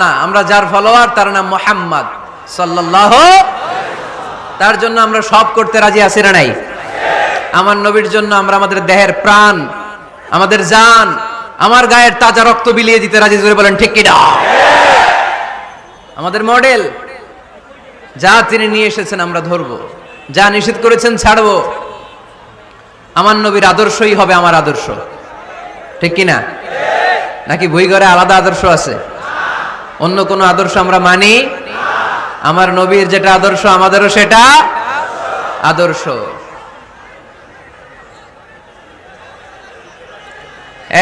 না, আমরা যার ফলোয়ার তার নাম মোহাম্মদ সাল্লাহ তার জন্য আমরা সব করতে রাজি আছি না নাই? আমার নবীর জন্য আমরা আমাদের দেহের প্রাণ, আমাদের জান, আমার গায়ের তাজা রক্ত বিলিয়ে দিতে রাজি, জোরে বলেন, ঠিক কিনা? আমাদের মডেল, যা তিনি নিয়ে এসেছেন আমরা ধরবো, যা নিষেধ করেছেন ছাড়বো। আমার নবীর আদর্শই হবে আমার আদর্শ, ঠিক কিনা? নাকি বই ঘরে আলাদা আদর্শ আছে? অন্য কোনো আদর্শ আমরা মানি? আমার নবীর যেটা আদর্শ, আমাদেরও সেটা আদর্শ।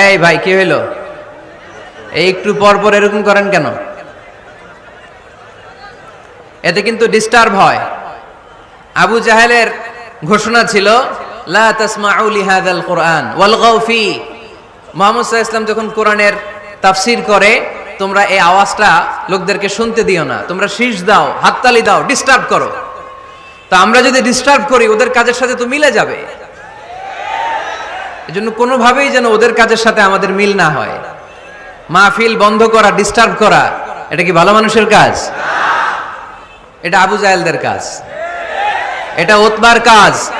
এই ভাই, কি হইল? এই একটু পর পর এরকম করেন কেন? এতে কিন্তু ডিস্টার্ব হয়। আবু জাহেলের ঘোষণা ছিল, লা কোরআন ওয়ালগাউ ফি। মুহাম্মদ সাল্লাল্লাহু যখন কোরআনের তাফসীর করে তোমরা এই আওয়াজটা লোকদেরকে শুনতে দিও না। তোমরা শীষ দাও, হাততালি দাও ডিস্টার্ব করো। তা আমরা যদি ডিস্টার্ব করি, ওদের কাজের সাথে তো মিলে যাবে। এজন্য কোনোভাবেই যেন ওদের কাজের সাথে আমাদের মিল না হয়। মাহফিল বন্ধ করা ডিস্টার্ব করা, এটা কি ভালো মানুষের কাজ? এটা আবু জাহেলদের কাজ। এটা ওতবার কাজ।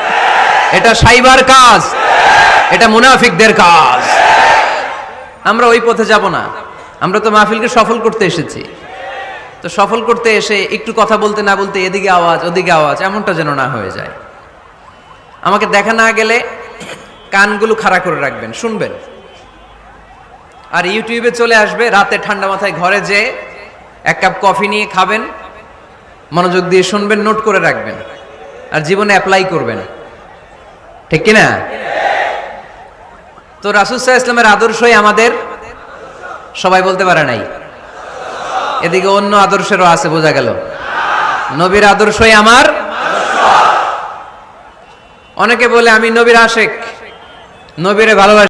এটা সাইবার কাজ। এটা মুনাফিকদের কাজ। আমরা ওই পথে যাব না। আমরা তো মাহফিলকে সফল করতে এসেছি। তো সফল করতে এসে একটু কথা বলতে না বলতে এদিকে আওয়াজ, ওদিকে আওয়াজ, এমনটা যেন না হয়ে যায়। আমাকে দেখা না গেলে কানগুলো খাড়া করে রাখবেন, শুনবেন। আর ইউটিউবে চলে আসবে, রাতে ঠান্ডা মাথায় ঘরে যেয়ে এক কাপ কফি নিয়ে খাবেন, মনোযোগ দিয়ে শুনবেন, নোট করে রাখবেন, আর জীবনে অ্যাপ্লাই করবেন। ঠিক কিনা? তো রাসুসাহ ইসলামের আদর্শই আমাদের সবাই বলতে পারে নাই। এদিকে অন্য আদর্শেরও আছে, বোঝা গেল। নবীর আদর্শই আমার। অনেকে বলে, আমি নবীর আশেক। নবীরে ভালোবাসি।